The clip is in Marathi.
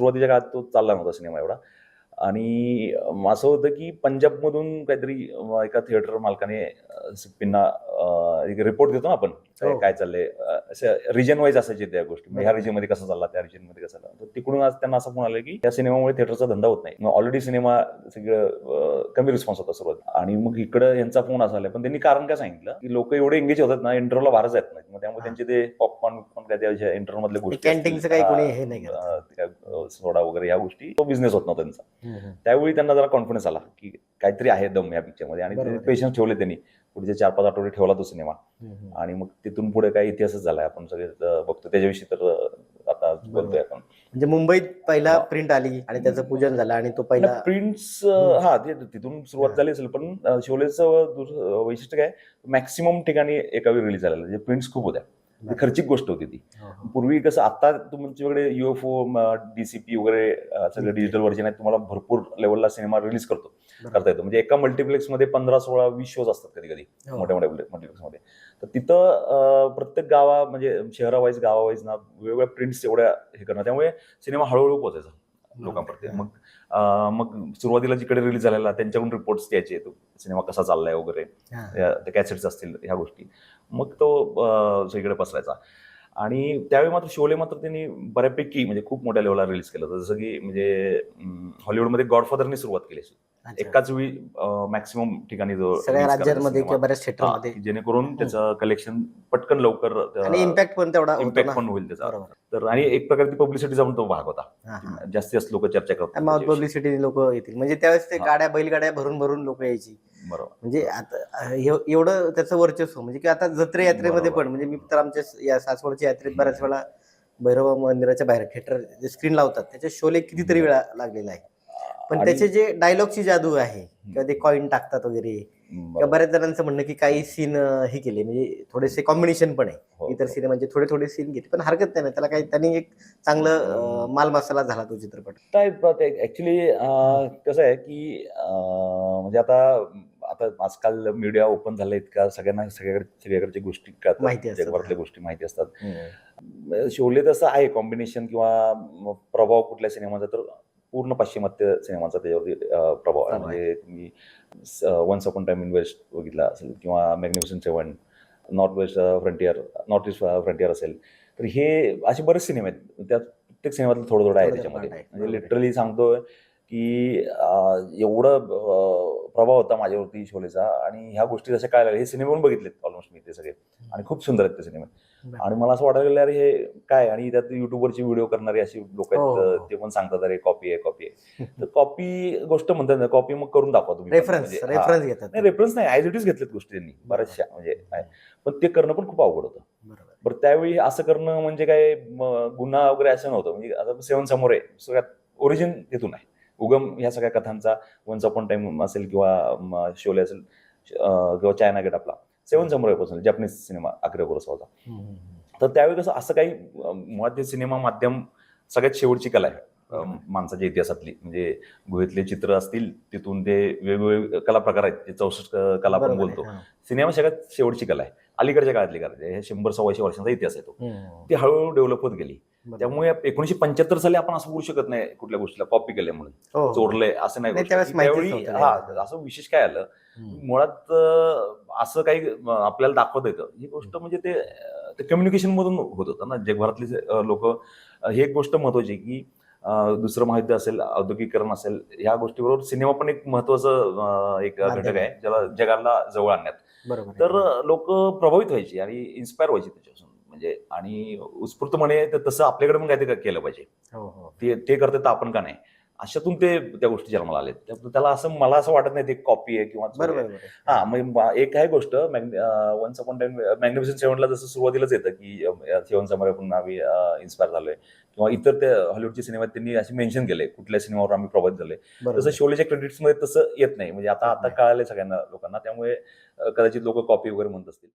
सुरुवातीच्या काळात तो चालला नव्हता सिनेमा एवढा. आणि असं होतं की पंजाबमधून काहीतरी एका थिएटर मालकाने सिप्पींना एक रिपोर्ट देतो ना आपण काय हो. काय चाललंय असं रिजन वाईज असायचे त्या गोष्टी. म्हणजे ह्या रिजनमध्ये कसं चालला त्या रिजनमध्ये कसं चालला. तर तिकडून आज त्यांना असं फोन आलं की या सिनेमामुळे थिएटरचा धंदा होत नाही. मग ऑलरेडी सिनेमा सगळं कमी रिस्पॉन्स होता सुरुवात. आणि मग इकडं यांचा फोन असा आला. पण त्यांनी कारण काय सांगितलं? की लोक एवढे एंगेज होतात ना इंटरव्हला बाहेर जात नाहीत मग त्यामुळे हा. त्यांचे ते पॉपकॉर्न काय त्या इंटरव्हल मधल्या गोष्टी सोडा वगैरे या गोष्टी तो बिझनेस होत नव्हता त्यांचा. त्यावेळी त्यांना जरा कॉन्फिडन्स आला की काहीतरी आहे दम या पिक्चरमध्ये आणि. पेशन्स ठेवले त्यांनी पुढचे चार पाच आठवडे ठेवला तो सिनेमा. आणि मग तिथून पुढे काय इतिहासच झालाय आपण सगळे बघतो त्याच्याविषयी तर आता बोलतोय आपण म्हणजे मुंबईत पहिला. प्रिंट आली आणि त्याचं पूजन झालं आणि तो पहिला प्रिंट्स. हा ते तिथून सुरुवात. झाली असेल पण शोलेचं अं, वैशिष्ट्य काय मॅक्सिमम ठिकाणी एका वेळी रिलीज झालेलं म्हणजे प्रिंट्स खूप होत्या खर्चिक गोष्ट होती ती हो, हो. पूर्वी कसं आता तुमच्याकडे युएफओ डीसीपी वगैरे सगळे. डिजिटल व्हर्जन आहेत तुम्हाला भरपूर लेवलला सिनेमा रिलीज करतो. करता येतो म्हणजे एका मल्टिप्लेक्समध्ये पंधरा सोळा वीस शोज असतात कधी कधी हो. मोठ्या मोठ्या मल्टिप्लेक्समध्ये तर तिथं प्रत्येक गावा म्हणजे शहरावाईज गावावाईज ना वेगवेगळ्या प्रिंट्स एवढ्या हे करणं त्यामुळे सिनेमा हळूहळू पोचायचा लोकांपर्यंत मग मग सुरुवातीला जिकडे रिलीज झालेला त्यांच्याकडून रिपोर्ट्स द्यायचे तो सिनेमा कसा चाललाय वगैरे कॅसेट्स असतील ह्या गोष्टी मग तो सगळीकडे पसरायचा आणि त्यावेळी मात्र शोले मात्र त्यांनी बऱ्यापैकी म्हणजे खूप मोठ्या लेवलला रिलीज केलं. जसं की म्हणजे हॉलिवूडमध्ये गॉडफादरने सुरुवात केली अशी. एकाच वेळी मॅक्सिमम ठिकाणी जो सगळ्या राज्यांमध्ये. किंवा बऱ्याच थिएटर हा, मध्ये की जेणेकरून त्याचं कलेक्शन पटकन लवकर आणि इम्पॅक्ट पण तेवढा इम्पॅक्ट पण होईल त्याचा. तर आणि एक प्रकारची पब्लिसिटीचा पण तो भाग होता. हा, हा. जास्तीत जास्त लोक चर्चा करतात माउथ. पब्लिसिटी लोक येतील. म्हणजे त्यावेळेस ते हा. गाड्या बैलगाड्या भरून भरून लोक यायची. बरोबर. म्हणजे आता एव- एवढं त्याचं वर्चस्व म्हणजे की आता जत्रे यात्रेमध्ये. पण म्हणजे मी तर आमच्या या सासवडच्या यात्रेत बऱ्याच वेळा भैरव मंदिराच्या बाहेर थिएटर स्क्रीन लावतात त्याचे शोले कितीतरी वेळा लागलेला आहे. पण त्याचे जे डायलॉगची जादू आहे किंवा ते कॉइन टाकतात वगैरे किंवा. बऱ्याच जणांचं म्हणणं की काही सीन हे केले म्हणजे थोडेसे कॉम्बिनेशन पण आहे हो, इतर हो. सिनेमांचे थोडे थोडे सीन घेतले पण हरकत नाही ना त्याला काही त्यांनी एक चांगलं माल मसाला झाला तो चित्रपट ऍक्च्युली कसं आहे की म्हणजे आता आता आजकाल मीडिया ओपन झालं इतका सगळ्यांना सगळ्याकडे सगळ्याकडच्या गोष्टी. माहिती. जगभरातल्या गोष्टी माहिती असतात शोले तसं आहे कॉम्बिनेशन किंवा प्रभाव कुठल्या सिनेमाचा तर पूर्ण पाश्चिमात्य सिनेमाचा त्याच्यावरती प्रभाव आहे. म्हणजे तुम्ही once upon time in west बघितला असेल किंवा magnificent seven north west frontier north east frontier असेल तर हे असे बरेच सिनेमे आहेत त्यात प्रत्येक सिनेमातलं थोडं थोडं आहे त्याच्यामध्ये. म्हणजे. लिटरली सांगतोय की एवढं प्रभाव होता माझ्यावरती शोलेचा आणि ह्या गोष्टी जशा काय लागल्या हे सिनेमे पण बघितलेत ऑलमोस्ट मी ते सगळे आणि खूप सुंदर आहेत ते सिनेमे. आणि मला असं वाटायला लागलं अरे हे काय आणि त्यात युट्यूबवरची व्हिडिओ करणारी अशी लोक आहेत हो, हो. ते पण सांगतात अरे कॉपी आहे कॉपी आहे तर कॉपी गोष्ट म्हणतात ना कॉपी मग करून दाखवा तुम्ही. रेफरन्स म्हणजे. रेफरन्स घेतात नाही रेफरन्स नाही इट इज घेतलेत गोष्टी त्यांनी बऱ्याचशा म्हणजे. पण ते करणं पण खूप अवघड होतं बरं त्यावेळी असं करणं म्हणजे काय गुन्हा वगैरे असं नव्हतं म्हणजे आता सेवन समोर आहे सगळ्यात ओरिजिन तिथून आहे उगम ह्या सगळ्या कथांचा वन्स अपॉन टाइम असेल किंवा शोले असेल किंवा चायना गेट आपला सेवन समोर पासून जपनीज सिनेमा हम्म, हम्म. तर त्यावेळी कसं असं काही मुळात ते सिनेमा माध्यम सगळ्यात शेवटची कला आहे. माणसाच्या इतिहासातली म्हणजे गुहेतले चित्र असतील तिथून ते वेगवेगळे कला प्रकार आहेत ते चौसष्ट कला आपण बोलतो. सिनेमा सगळ्यात शेवटची कला आहे. अलीकडच्या काळातली कला आहे हे शंभर सव्वाशे वर्षांचा इतिहास आहे तो. ती हळूहळू डेव्हलप होत गेली. त्यामुळे एकोणीशे पंच्याहत्तर साली आपण असं बोलू शकत नाही कुठल्या गोष्टीला कॉपी केल्या म्हणून हो, हो. चोरले असं नाही त्यावेळी हा. असं विशेष काय आलं. मुळात असं काही आपल्याला दाखवता येतं ही गोष्ट म्हणजे ते कम्युनिकेशन मधून होत होतं ना जगभरातले लोक ही एक गोष्ट महत्वाची की दुसरं महायुद्ध असेल औद्योगिकरण असेल ह्या गोष्टीबरोबर सिनेमा पण एक महत्वाचं एक घटक. आहे ज्याला जगाला जवळ आणण्यात बरोबर. तर लोक प्रभावित व्हायची आणि इन्स्पायर व्हायची त्याच्यापासून. म्हणजे आणि उत्स्फूर्तपणे ते तसं आपल्याकडे पण काहीतरी केलं पाहिजे. हो हो. ते ते करते तर आपण का नाही? अशातून ते त्या गोष्टी जन्माला आले त्याला असं मला असं वाटत नाही ते कॉपी आहे किंवा बरोबर. हा मग एक आहे गोष्ट वन्स अपॉन टाइम मॅग्निफिसन सेव्हनला जसं सुरुवातीलाच येतं की सेवन समोर पुन्हा आम्ही इन्स्पायर झालोय. किंवा इतर त्या हॉलिवूडचे सिनेमात त्यांनी असे मेन्शन केले कुठल्या सिनेमावर आम्ही प्रभावित बरोबर. तसं. शोलेच्या क्रेडिट्समध्ये तसं येत नाही. म्हणजे आता आता नाही. कळाले सगळ्यांना लोकांना. त्यामुळे कदाचित लोक कॉपी वगैरे म्हणत असतील.